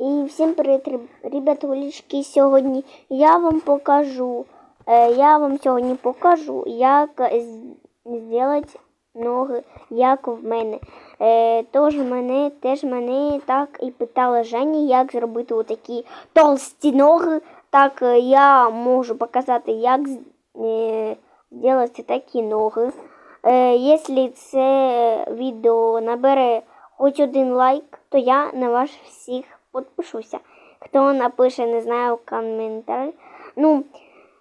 І всім привіт, реб- ребятулечки. Сьогодні я вам покажу. е, Я вам сьогодні покажу, як зробити ноги, як в мене. Е, Тож мене, теж мене так і питала Женя, як зробити отакі толсті ноги. Так е, я можу показати, як зробити такі ноги. Якщо це відео набере хоч один лайк, то я на вас всіх підпишуся. Хто напише, не знаю, коментар. Ну,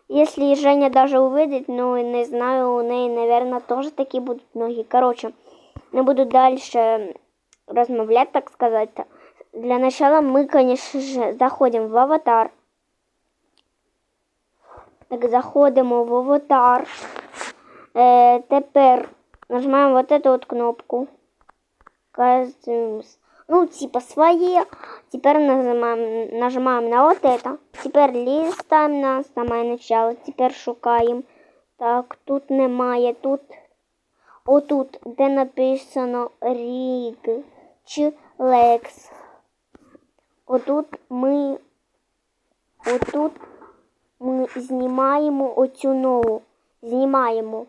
если Женя даже увидит, ну, не знаю, у неї, наверное, тоже такие будут ноги. Короче, не буду дальше размовлять, так сказать. Для начала мы, конечно же, заходим в аватар. Так, заходимо в аватар. Е, тепер нажимаємо вот эту вот кнопку. Costumes. Ну, типа свои. Теперь нажимаем, нажимаем на вот это. Теперь листаем на самое начало. Теперь шукаємо. Так, тут немає. Тут. Отут, де написано Ріг чи Лекс. Отут ми. Отут ми знімаємо оцю ногу. Знімаємо.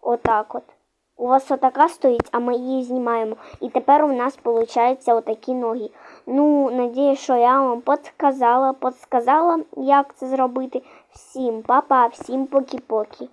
Отак от. У вас отака стоїть, а ми її знімаємо. І тепер у нас виходить отакі ноги. Ну, надіюсь, що я вам подсказала, подсказала, як це зробити. Всім па-па, всім покі-покі.